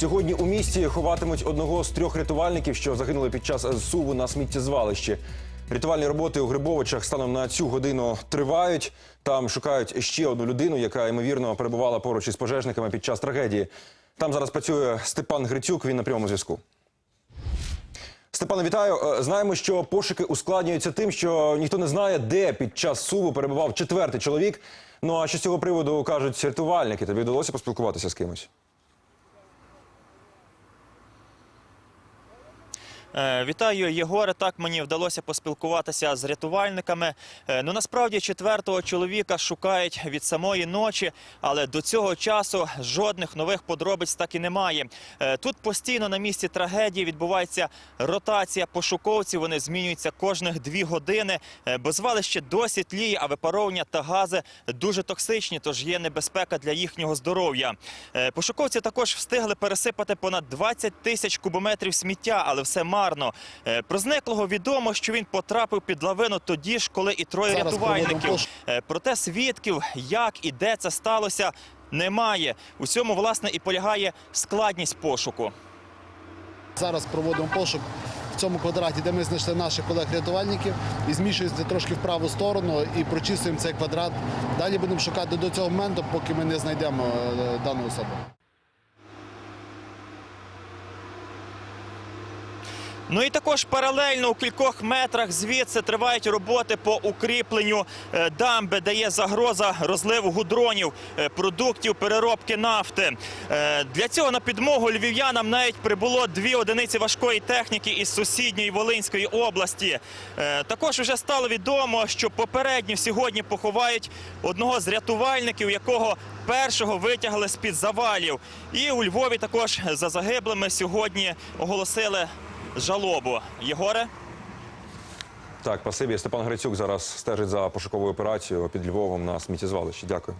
Сьогодні у місті ховатимуть одного з трьох рятувальників, що загинули під час зсуву на сміттєзвалищі. Рятувальні роботи у Грибовичах станом на цю годину тривають. Там шукають ще одну людину, яка ймовірно перебувала поруч із пожежниками під час трагедії. Там зараз працює Степан Грицюк. Він на прямому зв'язку. Степане, вітаю. Е, Знаємо, що пошуки ускладнюються тим, що ніхто не знає, де під час суву перебував четвертий чоловік. Ну а що з цього приводу кажуть рятувальники? Тобі вдалося поспілкуватися з кимось? Вітаю, Єгоре. Так мені вдалося поспілкуватися з рятувальниками. Е, Ну насправді четвертого чоловіка шукають від самої ночі, але до цього часу жодних нових подробиць так і немає. Е, Тут постійно на місці трагедії відбувається ротація пошуковців. Вони змінюються кожних дві години, е, бо звалище досі тліє, а випаровування та гази дуже токсичні, тож є небезпека для їхнього здоров'я. Е, Пошуковці також встигли пересипати понад 20 тисяч кубометрів сміття, але все марно. Е, Про зниклого відомо, що він потрапив під лавину тоді ж, коли і троє Зараз рятувальників. Е, Проте свідків, як і де це сталося, немає. У цьому власне і полягає складність пошуку. Зараз проводимо пошук в цьому квадраті, де ми знайшли наших колег-рятувальників і змішуємося трошки в праву сторону і прочистуємо цей квадрат. Далі будемо шукати до цього моменту, поки ми не знайдемо е, дану особу. Ну і також паралельно у кількох метрах звідси тривають роботи по укріпленню е, дамби, де є загроза розливу гудронів, е, продуктів переробки нафти. Е, Для цього на підмогу львів'янам навіть прибуло дві одиниці важкої техніки із сусідньої Волинської області. Також вже стало відомо, що попередньо сьогодні поховають одного з рятувальників, якого першого витягли з-під завалів. І у Львові також за загиблими сьогодні оголосили жалобу. Єгоре? Так, спасибі. Степан Грицюк зараз стежить за пошуковою операцією під Львовом на сміттєзвалищі. Дякую.